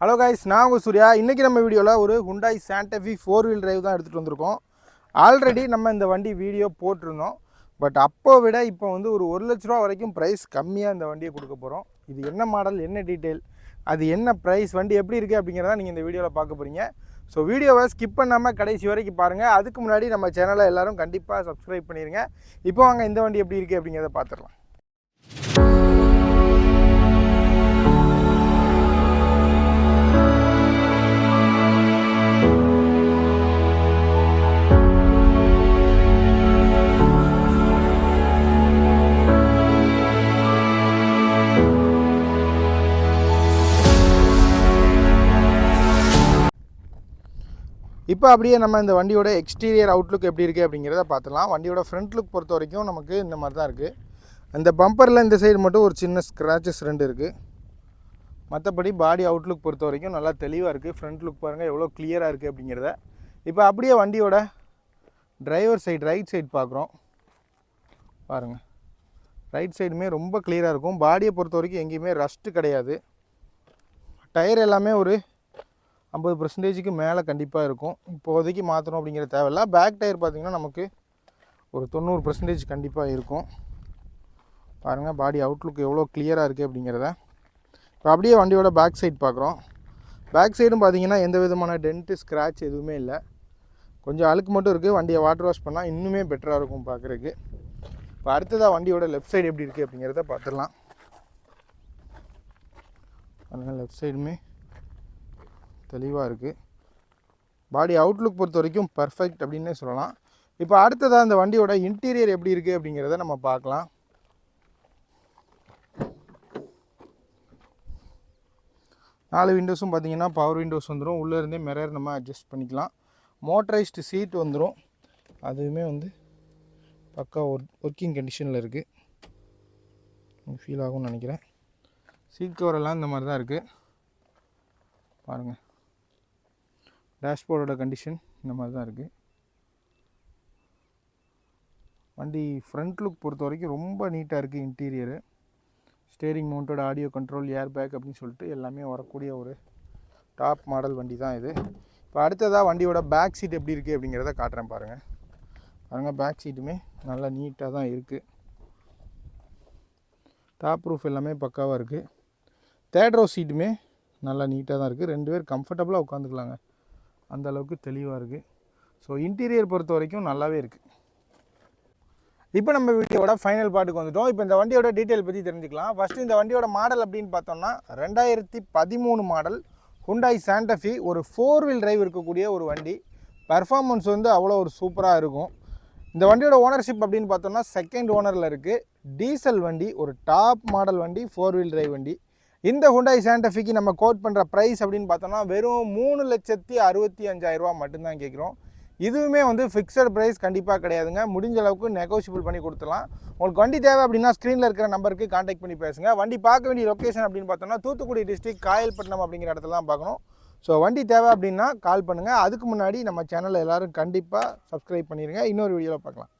Hello guys நான் உங்கள் சூர்யா. இன்றைக்கி நம்ம வீடியோவில் ஒரு Hyundai Santa Fe four wheel drive தான் எடுத்துகிட்டு வந்திருக்கோம். ஆல்ரெடி நம்ம இந்த வண்டி வீடியோ போட்டிருந்தோம். பட் அப்போ விட இப்போ வந்து ஒரு ஒரு லட்ச ரூபா வரைக்கும் ப்ரைஸ் கம்மியாக இந்த வண்டியை கொடுக்க போகிறோம் இது என்ன மாடல் என்ன டீட்டெயில் அது என்ன ப்ரைஸ் வண்டி எப்படி இருக்குது அப்படிங்கிறத நீங்கள் இந்த வீடியோவில் பார்க்க போகிறீங்க ஸோ வீடியோவை ஸ்கிப் பண்ணாமல் கடைசி வரைக்கும் பாருங்கள் அதுக்கு முன்னாடி நம்ம சேனலை எல்லோரும் கண்டிப்பாக சப்ஸ்கிரைப் பண்ணிடுங்க இப்போ வாங்க இந்த வண்டி எப்படி இருக்குது அப்படிங்கிறத பார்த்துடலாம். இப்போ அப்படியே நம்ம இந்த வண்டியோட எக்ஸ்டீரியர் அவுட்லுக் எப்படி இருக்குது அப்படிங்கிறத பார்த்துலாம் வண்டியோட ஃப்ரண்ட் லுக் பொறுத்த வரைக்கும் நமக்கு இந்த மாதிரி தான் இருக்குது அந்த பம்பரில் இந்த சைடு மட்டும் ஒரு சின்ன ஸ்க்ராச்சஸ் ரெண்டு இருக்குது மற்றபடி பாடி அவுட்லுக் பொறுத்த வரைக்கும் நல்லா தெளிவாக இருக்குது ஃப்ரண்ட் லுக் பாருங்கள் எவ்வளோ கிளியராக இருக்குது அப்படிங்கிறத. இப்போ அப்படியே வண்டியோட டிரைவர் சைடு ரைட் சைடு பார்க்குறோம். பாருங்கள் ரைட் சைடுமே ரொம்ப கிளியராக இருக்கும். பாடியை பொறுத்த வரைக்கும் எங்கேயுமே ரஸ்ட்டு கிடையாது. டயர் எல்லாமே ஒரு ஐம்பது பர்சன்டேஜுக்கு மேலே கண்டிப்பாக இருக்கும். இப்போதைக்கு மாற்றணும் அப்படிங்கிற தேவையில்ல. பேக் டயர் பார்த்திங்கன்னா நமக்கு ஒரு தொண்ணூறு பர்சன்டேஜ் கண்டிப்பாக இருக்கும். பாருங்கள் பாடி அவுட்லுக் எவ்வளோ கிளியராக இருக்குது அப்படிங்கிறத. இப்போ அப்படியே வண்டியோட பேக் சைட் பார்க்குறோம் பேக் சைடும் பார்த்தீங்கன்னா எந்த விதமான டென்ட்டு ஸ்க்ராட்ச் எதுவுமே இல்லை. கொஞ்சம் அழுக்கு மட்டும் இருக்குது வண்டியை வாட்டர் வாஷ் பண்ணால் இன்னுமே பெட்டராக இருக்கும் பார்க்குறதுக்கு இப்போ அடுத்ததாக வண்டியோட லெஃப்ட் சைடு எப்படி இருக்குது அப்படிங்கிறத பார்த்துடலாம் பாருங்கள் லெஃப்ட் சைடுமே தெளிவாக இருக்குது பாடி அவுட்லுக் பொறுத்த வரைக்கும் பர்ஃபெக்ட் அப்படின்னே சொல்லலாம். இப்போ அடுத்ததாக இந்த வண்டியோட இன்டீரியர் எப்படி இருக்குது அப்படிங்கிறத நம்ம பார்க்கலாம். நாலு விண்டோஸும் பார்த்தீங்கன்னா பவர் விண்டோஸ் வந்துடும் உள்ளே இருந்தே மிரர் நம்ம அட்ஜஸ்ட் பண்ணிக்கலாம். மோட்டரைஸ்டு சீட் வந்துடும் அதுவுமே வந்து பக்கா ஒர்க் ஒர்க்கிங் கண்டிஷனில் இருக்குது ஃபீல் ஆகும்னு நினைக்கிறேன். சீட் கவரெல்லாம் இந்த மாதிரி தான் இருக்குது பாருங்கள் டேஷ்போர்டோட கண்டிஷன் இந்த மாதிரி தான் இருக்குது வண்டி ஃப்ரண்ட் லுக் பொறுத்த வரைக்கும் ரொம்ப நீட்டாக இருக்குது interior steering mounted audio control air bag அப்படின்னு சொல்லிட்டு எல்லாமே வரக்கூடிய ஒரு டாப் மாடல் வண்டி தான் இது. இப்போ அடுத்ததாக வண்டியோட பேக் சீட் எப்படி இருக்குது அப்படிங்கிறத காட்டுறேன் பாருங்கள் பாருங்கள் பேக் சீட்டுமே நல்லா நீட்டாக தான் இருக்குது டாப் ரூஃப் எல்லாமே பக்காவாக இருக்குது தேர்ட் ரோ சீட்டுமே நல்லா நீட்டாக தான் இருக்குது ரெண்டு பேர் கம்ஃபர்டபுளாக உட்காந்துக்கலாங்க அந்த அளவுக்கு தெளிவாக இருக்குது ஸோ இன்டீரியர் பொறுத்த வரைக்கும் நல்லாவே இருக்குது இப்போ நம்ம வீடியோட ஃபைனல் பாட்டுக்கு வந்துட்டோம். இப்போ இந்த வண்டியோட டீட்டெயில் பற்றி தெரிஞ்சுக்கலாம். ஃபஸ்ட்டு இந்த வண்டியோட மாடல் அப்படின்னு பார்த்தோம்னா ரெண்டாயிரத்தி பதிமூணு மாடல் ஹுண்டாய் சாண்டஃபி ஒரு ஃபோர் வீல் டிரைவ் இருக்கக்கூடிய ஒரு வண்டி. பர்ஃபார்மன்ஸ் வந்து அவ்வளோ ஒரு சூப்பராக இருக்கும். இந்த வண்டியோட ஓனர்ஷிப் அப்படின்னு பார்த்தோம்னா செகண்ட் ஓனரில் இருக்குது டீசல் வண்டி ஒரு டாப் மாடல் வண்டி ஃபோர் வீல் டிரைவ் வண்டி. இந்த ஹுண்டாய் சாண்டஃபிக்கு நம்ம கோட் பண்ணுற ப்ரைஸ் அப்படின்னு பார்த்தோம்னா வெறும் மூணு லட்சத்தி அறுபத்தி அஞ்சாயிரரூபா மட்டும்தான் கேட்குறோம். இதுவுமே வந்து ஃபிக்ஸட் ப்ரைஸ் கண்டிப்பாக கிடையாதுங்க. முடிஞ்ச அளவுக்கு நெகோஷியபிள் பண்ணி கொடுத்துலாம் உங்களுக்கு வண்டி தேவை அப்படின்னா ஸ்க்ரீனில் இருக்கிற நம்பருக்கு காண்டாக்ட் பண்ணி பேசுங்க. வண்டி பார்க்க வேண்டிய லொக்கேஷன் அப்படின்னு பார்த்தோம்னா தூத்துக்குடி டிஸ்ட்ரிக் காயல்பட்டினம் அப்படிங்கிற இடத்துல தான் பார்க்கணும். ஸோ வண்டி தேவை அப்படின்னா கால் பண்ணுங்கள் அதுக்கு முன்னாடி நம்ம சேனலில் எல்லோரும் கண்டிப்பாக சப்ஸ்கிரைப் பண்ணிடுங்க இன்னொரு வீடியோவில் பார்க்கலாம்.